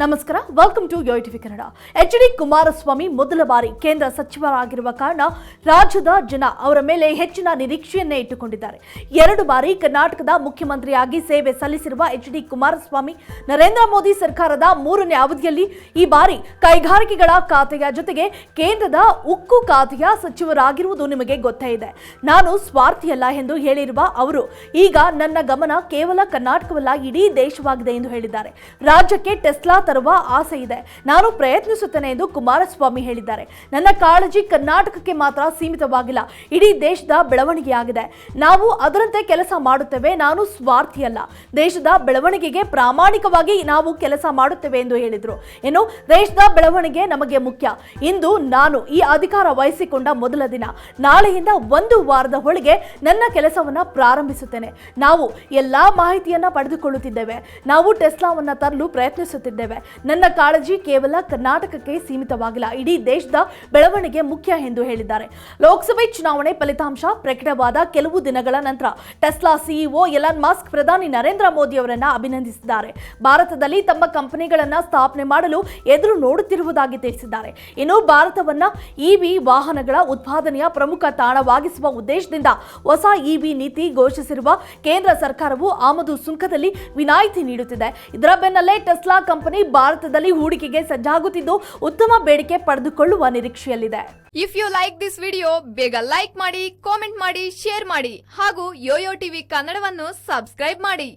ನಮಸ್ಕಾರ welcome to Yo TV Kannada H D Kumaraswamy ಮೊದಲ ಬಾರಿ ಕೇಂದ್ರ ಸಚಿವರಾಗಿರುವ ಕಾರಣ ರಾಜ್ಯದ ಜನ ಅವರ ಮೇಲೆ ಹೆಚ್ಚಿನ ನಿರೀಕ್ಷೆಯನ್ನೇ ಇಟ್ಟುಕೊಂಡಿದ್ದಾರೆ. ಎರಡು ಬಾರಿ ಕರ್ನಾಟಕದ ಮುಖ್ಯಮಂತ್ರಿಯಾಗಿ ಸೇವೆ ಸಲ್ಲಿಸಿರುವ ಎಚ್ ಡಿ ಕುಮಾರಸ್ವಾಮಿ ನರೇಂದ್ರ ಮೋದಿ ಸರ್ಕಾರದ ಮೂರನೇ ಅವಧಿಯಲ್ಲಿ ಈ ಬಾರಿ ಕೈಗಾರಿಕೆಗಳ ಖಾತೆಯ ಜೊತೆಗೆ ಕೇಂದ್ರದ ಉಕ್ಕು ಖಾತೆಯ ಸಚಿವರಾಗಿರುವುದು ನಿಮಗೆ ಗೊತ್ತೇ ಇದೆ. ನಾನು ಸ್ವಾರ್ಥಿಯಲ್ಲ ಎಂದು ಹೇಳಿರುವ ಅವರು, ಈಗ ನನ್ನ ಗಮನ ಕೇವಲ ಕರ್ನಾಟಕವಲ್ಲ, ಇಡೀ ದೇಶವಾಗಿದೆ ಎಂದು ಹೇಳಿದ್ದಾರೆ. ರಾಜ್ಯಕ್ಕೆ ಟೆಸ್ಲಾ ತರುವ ಆಸೆ ಇದೆ. ನಾನು ಪ್ರಯತ್ನಿಸುತ್ತೇನೆ ಎಂದು ಕುಮಾರಸ್ವಾಮಿ ಹೇಳಿದ್ದಾರೆ. ನನ್ನ ಕಾಳಜಿ ಕರ್ನಾಟಕಕ್ಕೆ ಮಾತ್ರ ಸೀಮಿತವಾಗಿಲ್ಲ. ಇಡೀ ದೇಶದ ಬೆಳವಣಿಗೆಯಾಗಿದೆ. ನಾವು ಅದರಂತೆ ಕೆಲಸ ಮಾಡುತ್ತೇವೆ. ನಾನು ಸ್ವಾರ್ಥಿಯಲ್ಲ. ದೇಶದ ಬೆಳವಣಿಗೆಗೆ ಪ್ರಾಮಾಣಿಕವಾಗಿ ನಾವು ಕೆಲಸ ಮಾಡುತ್ತೇವೆ ಎಂದು ಹೇಳಿದರು. ಏನು ದೇಶದ ಬೆಳವಣಿಗೆ ನಮಗೆ ಮುಖ್ಯ. ಇಂದು ನಾನು ಈ ಅಧಿಕಾರ ವಹಿಸಿಕೊಂಡ ಮೊದಲ ದಿನ. ನಾಳೆಯಿಂದ ಒಂದು ವಾರದ ಒಳಗೆ ನನ್ನ ಕೆಲಸವನ್ನು ಪ್ರಾರಂಭಿಸುತ್ತೇನೆ. ನಾವು ಎಲ್ಲಾ ಮಾಹಿತಿಯನ್ನು ಪಡೆದುಕೊಳ್ಳುತ್ತಿದ್ದೇವೆ. ನಾವು ಟೆಸ್ಲಾವನ್ನು ತರಲು ಪ್ರಯತ್ನಿಸುತ್ತಿದ್ದೇವೆ. ನನ್ನ ಕಾಳಜಿ ಕೇವಲ ಕರ್ನಾಟಕಕ್ಕೆ ಸೀಮಿತವಾಗಿಲ್ಲ. ಇಡೀ ದೇಶದ ಬೆಳವಣಿಗೆ ಮುಖ್ಯ ಎಂದು ಹೇಳಿದ್ದಾರೆ. ಲೋಕಸಭೆ ಚುನಾವಣೆ ಫಲಿತಾಂಶ ಪ್ರಕಟವಾದ ಕೆಲವು ದಿನಗಳ ನಂತರ ಟೆಸ್ಲಾ ಸಿಇಒ ಎಲಾನ್ ಮಾಸ್ಕ್ ಪ್ರಧಾನಿ ನರೇಂದ್ರ ಮೋದಿ ಅವರನ್ನ ಅಭಿನಂದಿಸಿದ್ದಾರೆ. ಭಾರತದಲ್ಲಿ ತಮ್ಮ ಕಂಪನಿಗಳನ್ನ ಸ್ಥಾಪನೆ ಮಾಡಲು ಎದುರು ನೋಡುತ್ತಿರುವುದಾಗಿ ತಿಳಿಸಿದ್ದಾರೆ. ಇನ್ನು ಭಾರತವನ್ನ ಇವಿ ವಾಹನಗಳ ಉತ್ಪಾದನೆಯ ಪ್ರಮುಖ ತಾಣವಾಗಿಸುವ ಉದ್ದೇಶದಿಂದ ಹೊಸ ಇವಿ ನೀತಿ ಘೋಷಿಸಿರುವ ಕೇಂದ್ರ ಸರ್ಕಾರವು ಆಮದು ಸುಂಕದಲ್ಲಿ ವಿನಾಯಿತಿ ನೀಡುತ್ತಿದೆ. ಇದರ ಬೆನ್ನಲ್ಲೇ ಟೆಸ್ಲಾ ಕಂಪನಿ ಭಾರತದಲ್ಲಿ ಹೂಡಿಕೆಗೆ ಸಜ್ಜಾಗುತ್ತಿದ್ದು ಉತ್ತಮ ಬೇಡಿಕೆ ಪಡೆದುಕೊಳ್ಳುವ ನಿರೀಕ್ಷೆಯಲ್ಲಿದೆ. If you like this video ಬೇಗ ಲೈಕ್ ಮಾಡಿ ಕಾಮೆಂಟ್ ಮಾಡಿ ಶೇರ್ ಮಾಡಿ ಹಾಗೂ ಯೋಯೋ ಟಿವಿ ಕನ್ನಡವನ್ನು ಸಬ್ಸ್ಕ್ರೈಬ್ ಮಾಡಿ.